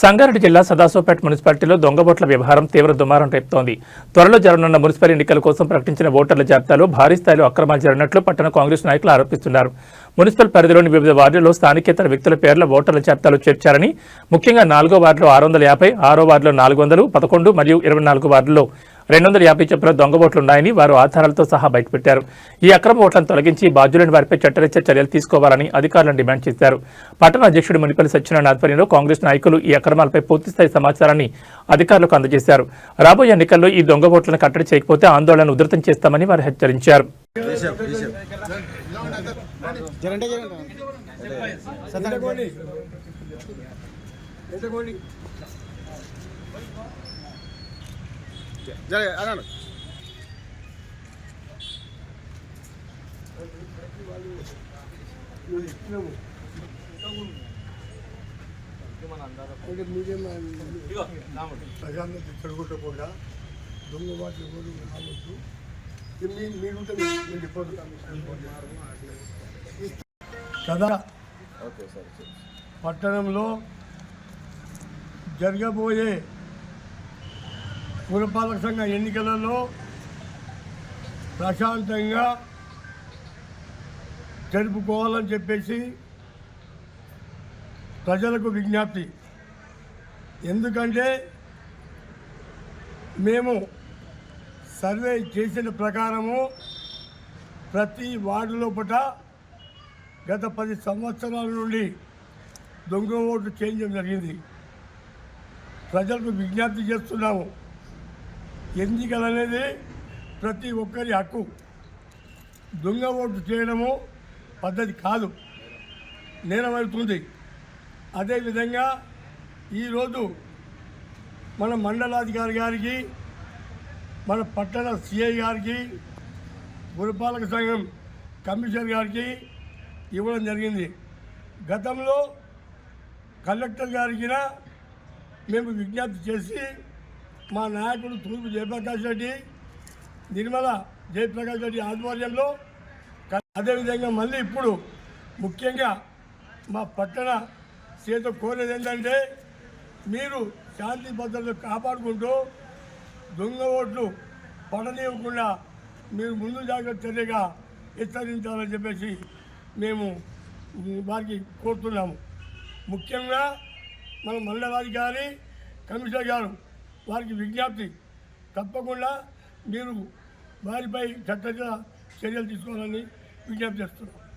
సంగారెడ్డి జిల్లా సదాశివపేట మున్సిపాలిటీలో దొంగబోట్ల వ్యవహారం తీవ్ర దుమారం రేపుతోంది. త్వరలో జరగనున్న మున్సిపల్ ఎన్నికల కోసం ప్రకటించిన ఓటర్ల జాబితాలో భారీ స్థాయిలో అక్రమాలు జరిగినట్లు పట్టణ కాంగ్రెస్ నాయకులు ఆరోపిస్తున్నారు. మున్సిపల్ పరిధిలోని వివిధ వార్డుల్లో స్థానికేతర వ్యక్తుల పేర్ల ఓటర్ల జాబితాలో చేర్చారని ముఖ్యంగా నాలుగో వార్డులో ఆరు వందల యాభై ఆరో వార్డులో నాలుగు వందలు పదకొండు మరియు ఇరవై నాలుగు వార్డుల్లో రెండు వందల యాభై చొప్పున దొంగ ఓట్లున్నాయని వారు ఆధారాలతో సహా బయటపెట్టారు. ఈ అక్రమ ఓట్లను తొలగించి బాధ్యులైన వారిపై చట్టరీత్యా చర్యలు తీసుకోవాలని అధికారులను డిమాండ్ చేశారు. పట్టణ అధ్యక్షుడు మునిపల్లి సత్యనారాయణ ఆధ్వర్యంలో కాంగ్రెస్ నాయకులు ఈ అక్రమాలపై పూర్తిస్థాయి సమాచారాన్ని అధికారులకు అందజేశారు. రాబోయే ఎన్నికల్లో ఈ దొంగ ఓట్లను కట్టడి చేయకపోతే ఆందోళన ఉధృతం చేస్తామని వారు హెచ్చరించారు. అన్నాడు. ప్రజాన్ని చెడగొట్టకుండా దొంగ వాటి ఇది మీ మీరుంటే మీరు చెప్పదు కదా? పట్టణంలో జరగబోయే పురపాలక సంఘ ఎన్నికలలో ప్రశాంతంగా జరుపుకోవాలని చెప్పేసి ప్రజలకు విజ్ఞప్తి. ఎందుకంటే మేము సర్వే చేసిన ప్రకారము ప్రతి వార్డు లోపల గత పది సంవత్సరాల నుండి దొంగ ఓట్లు చేయడం జరిగింది. ప్రజలకు విజ్ఞప్తి చేస్తున్నాము. ఎన్నికలు అనేది ప్రతి ఒక్కరి హక్కు. దొంగ ఓటు చేయడము పద్ధతి కాదు. నేరమవుతుంది అదేవిధంగా ఈరోజు మన మండలాధికారి గారికి మన పట్టణ సిఐ గారికి పురపాలక సంఘం కమిషనర్ గారికి ఇవ్వడం జరిగింది. గతంలో కలెక్టర్ గారికి మేము విజ్ఞప్తి చేసి మా నాయకుడు తూర్పు జయప్రకాష్ రెడ్డి నిర్మల జయప్రకాష్ రెడ్డి ఆధ్వర్యంలో అదేవిధంగా మళ్ళీ ఇప్పుడు ముఖ్యంగా మా పట్టణ చేత కోరేది ఏంటంటే మీరు శాంతి భద్రతలు కాపాడుకుంటూ దొంగ ఓట్లు పడనివ్వకుండా మీరు ముందు జాగ్రత్త చర్యగా హెచ్చరించాలని చెప్పేసి మేము వారికి కోరుతున్నాము. ముఖ్యంగా మన మండలాధికారి కమిషనర్ గారు వారికి విజ్ఞప్తి. తప్పకుండా మీరు వారిపై చట్ట చర్యలు తీసుకోవాలని విజ్ఞప్తి చేస్తున్నాం.